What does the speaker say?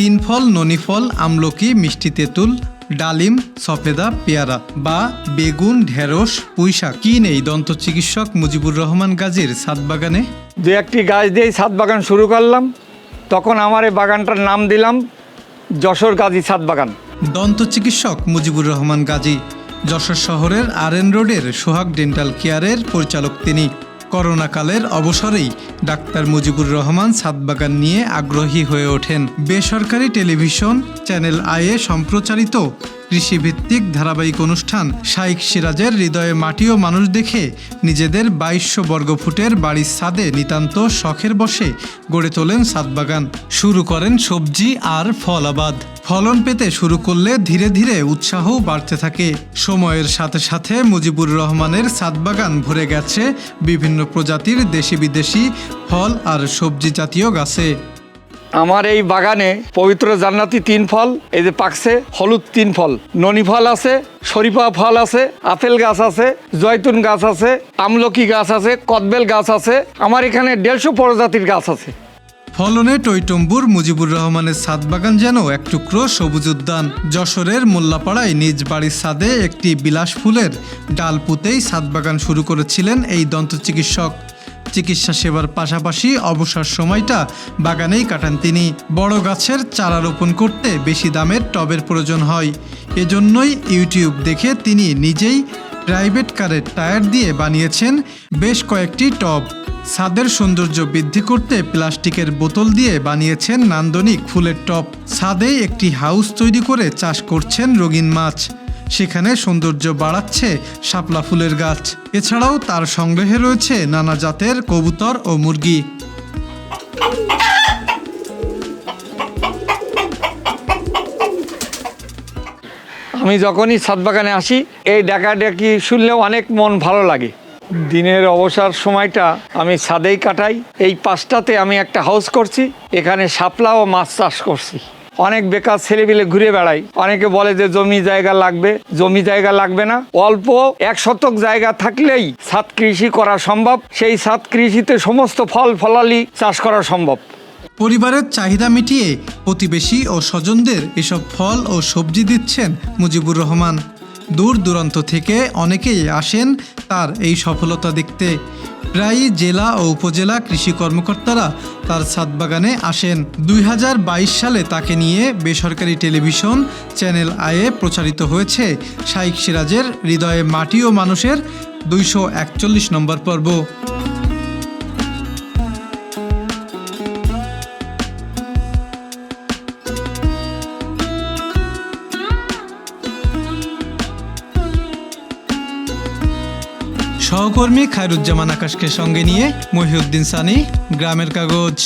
তিন ফল ননিফল আমলকি মিষ্টি তেঁতুল ডালিম সফেদা পেয়ারা বা বেগুন ঢেঁড়স পুঁইশাক। কি নেই? দন্ত চিকিৎসক মুজিবুর রহমান গাজীর সাত বাগানে। দু একটি গাছ দিয়েই ছাদ বাগান শুরু করলাম তখন আমার এই বাগানটার নাম দিলাম যশোর গাজী ছাদ বাগান। দন্ত চিকিৎসক মুজিবুর রহমান গাজী যশোর শহরের আর এন রোডের সোহাগ ডেন্টাল কেয়ারের পরিচালক তিনি। করোনাকালের অবসরেই ডাক্তার মুজিবুর রহমান সাতবাগান নিয়ে আগ্রহী হয়ে ওঠেন। বেসরকারি টেলিভিশন চ্যানেল আয়ে সম্প্রচারিত কৃষিভিত্তিক ধারাবাহিক অনুষ্ঠান শাইখ সিরাজের হৃদয়ে মাটি ও মানুষ দেখে নিজেদের বাইশশো বর্গফুটের বাড়ির ছাদে নিতান্ত শখের বসে গড়ে তোলেন সাতবাগান শুরু করেন সবজি আর ফল আবাদ। ফলন পেতে শুরু করলে ধীরে ধীরে উৎসাহ বাড়তে থাকে। সময়ের সাথে সাথে মুজিবুর রহমানের সাতবাগান ভরে গেছে বিভিন্ন প্রজাতির দেশি বিদেশি ফল আর সবজি জাতীয় গাছে। আমার এই বাগানে পবিত্র জান্নাতি তিন ফল, এই যে পাকছে, হলুদ তিন ফল। ননি ফল আছে, শরীফা ফল আছে, আপেল গাছ আছে, জয়তুন গাছ আছে, আমলকি গাছ আছে, কদবেল গাছ আছে, আমার এখানে দেড়শো প্রজাতির গাছ আছে। ফলনে টৈটম্বুর মুজিবুর রহমানের ছাদ বাগান যেন এক টুকরো সবুজ উদ্যান। যশোরের মোল্লাপাড়ায় নিজ বাড়ির ছাদে একটি বিলাস ফুলের ডাল পুঁতেই ছাদ বাগান শুরু করেছিলেন এই দন্ত চিকিৎসক। চিকিৎসা সেবার পাশাপাশি অবসর সময়টা বাগানেই কাটান তিনি। বড় গাছের চারা রোপণ করতে বেশি দামের টবের প্রয়োজন হয়। এজন্যই ইউটিউব দেখে তিনি নিজেই প্রাইভেট কারের টায়ার দিয়ে বানিয়েছেন বেশ কয়েকটি টব। ছাদের সৌন্দর্য বৃদ্ধি করতে প্লাস্টিকের বোতল দিয়ে বানিয়েছেন নান্দনিক ফুলের টপ ছাদে একটি হাউস তৈরি করে চাষ করছেন রঙিন মাছ। সেখানে সৌন্দর্য বাড়াচ্ছে শাপলা ফুলের গাছ। এছাড়াও তার সংগ্রহে রয়েছে নানা জাতের কবুতর ও মুরগি। আমি যখনই ছাদ বাগানে আসি, এই ডাকা ডাকি শুনলেও অনেক মন ভালো লাগে। দিনের অবসর সময়টা আমি ছাদেই কাটাই। এই পাশটাতে আমি একটা হাউস করছি, এখানে শাপলা ও মাছ চাষ করছি। অনেক বেকার ছেলেপিলে ঘুরে বেড়াই অনেকে বলে যে জমি জায়গা লাগবে, জমি জায়গা লাগবে না। অল্প এক শতক জায়গা থাকলেই সাত কৃষি করা সম্ভব। সেই সাত কৃষিতে সমস্ত ফল ফলালি চাষ করা সম্ভব। পরিবারের চাহিদা মিটিয়ে প্রতিবেশী ও স্বজনদের এসব ফল ও সবজি দিচ্ছেন মুজিবুর রহমান। দূর দূরান্ত থেকে অনেকেই আসেন তার এই সফলতা দেখতে। প্রায়ই জেলা ও উপজেলা কৃষি কর্মকর্তারা তার ছাদ বাগানে আসেন। দুই হাজার বাইশ সালে তাকে নিয়ে বেসরকারি টেলিভিশন চ্যানেল আয়ে প্রচারিত হয়েছে শাইক সিরাজের হৃদয়ে মাটি ও মানুষের দুইশো একচল্লিশ নম্বর পর্ব সহকর্মী খায়রুজ্জামান আকাশকে সঙ্গে নিয়ে মহিউদ্দিন সানি গ্রামের কাগজ।